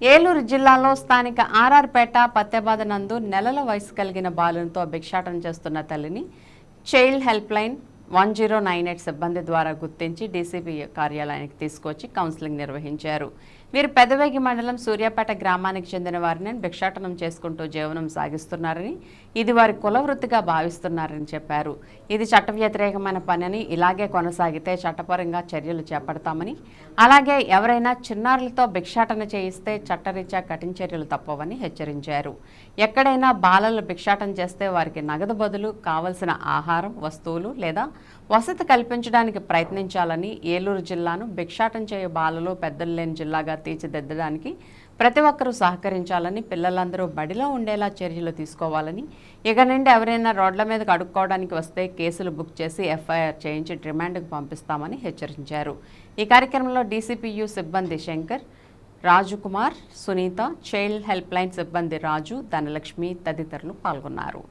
ఏలూరు జిల్లాలో స్థానిక ఆర్ఆర్పేట పత్తెబాద నందు నెలల వయసు కలిగిన బాలునితో భిక్షాటన చేస్తున్న తల్లిని child help line one zero nine eight సిబ్బంది ద్వారా గుర్తించి డీసీపీ కార్యాలయానికి తీసుకొచ్చి కౌన్సిలింగ్ నిర్వహించారు. వీరు పెదవేగి మండలం సూర్యాపేట గ్రామానికి చెందిన వారిని భిక్షాటనం చేసుకుంటూ జీవనం సాగిస్తున్నారని ఇది వారి కుల వృత్తిగా భావిస్తున్నారని చెప్పారు. ఇది చట్ట వ్యతిరేకమైన పనిని ఇలాగే కొనసాగితే చట్టపరంగా చర్యలు చేపడతామని అలాగే ఎవరైనా చిన్నారులతో భిక్షాటన చేయిస్తే చట్టరీత్యా కఠిన చర్యలు తప్పవని హెచ్చరించారు. ఎక్కడైనా బాలలు భిక్షాటన చేస్తే వారికి నగదు బదులు కావలసిన ఆహారం వస్తువులు లేదా వసతి కల్పించడానికి ప్రయత్నించాలని ఏలూరు జిల్లాను భిక్షాటం చేయ బాలలు పెద్దలు లేని జిల్లాగా తీర్చిదిద్దడానికి ప్రతి ఒక్కరూ సహకరించాలని పిల్లలందరూ బడిలో ఉండేలా చర్యలు తీసుకోవాలని ఇక నుండి ఎవరైనా రోడ్ల మీదకు అడుక్కోవడానికి వస్తే కేసులు బుక్ చేసి ఎఫ్ఐఆర్ చేయించి రిమాండ్కు పంపిస్తామని హెచ్చరించారు. ఈ కార్యక్రమంలో డీసీపీయూ సిబ్బంది Shankar Rajukumar Sunitha child help line సిబ్బంది రాజు ధనలక్ష్మి తదితరులు పాల్గొన్నారు.